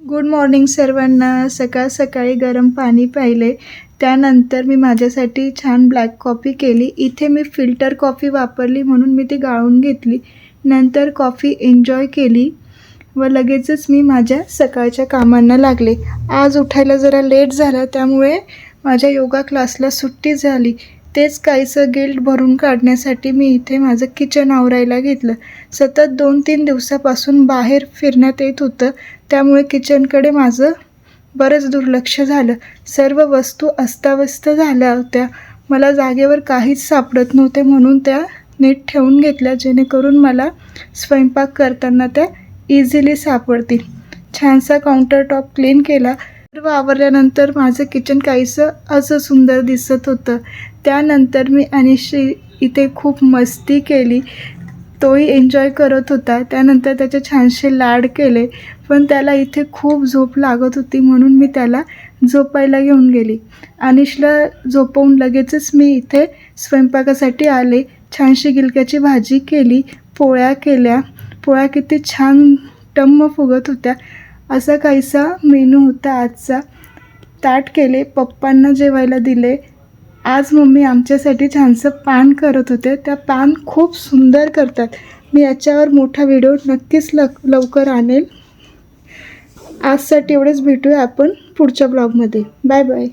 Good morning सर्वांना. सकाळ सकाळी गरम पाणी पाहिले त्यानंतर मी माझ्यासाठी छान ब्लॅक कॉफी केली. इथे मी फिल्टर कॉफी वापरली म्हणून मी ती गाळून घेतली. नंतर कॉफी एन्जॉय केली व लगेचच मी माझ्या सकाळच्या कामांना लागले. आज उठायला जरा लेट झालं त्यामुळे माझ्या योगा क्लासला सुट्टी झाली. तेच काहीसं गिल्ट भरून काढण्यासाठी मी इथे माझं किचन आवरायला घेतलं. सतत दोन तीन दिवसापासून बाहेर फिरण्यात येत होतं. त्यामुळे किचनकडे माझं बरंच दुर्लक्ष झालं. सर्व वस्तू अस्ताव्यस्त झाल्या होत्या. मला जागेवर काहीच सापडत नव्हते म्हणून त्या नीट ठेवून घेतल्या जेणेकरून मला स्वयंपाक करताना त्या इझिली सापडतील. छानसा काउंटर टॉप क्लीन केला. सर्व आवरल्यानंतर माझं किचन काहीसं असं सुंदर दिसत होतं. त्यानंतर मी अनिशी इथे खूप मस्ती केली. तोही एन्जॉय करत होता. त्यानंतर त्याचे छानसे लाड केले. पण त्याला इथे खूप झोप लागत होती म्हणून मी त्याला झोपायला घेऊन गेली. अनिशला झोपवून लगेचच मी इथे स्वयंपाकासाठी आले. छानशी गिलक्याची भाजी केली पोळ्या केल्या. पोळ्या किती छान टम्म फुगत होत्या. असा काहीसा मेनू होता आजचा. ताट केले पप्पांना जेवायला दिले. आज मम्मी आमच्यासाठी छानसं पान करत होते. त्या पान खूप सुंदर करतात. मी याच्यावर मोठा व्हिडिओ नक्कीच लक लवकर आणेल. आजसाठी एवढेच. भेटूया आपण पुढच्या ब्लॉगमध्ये. Bye bye.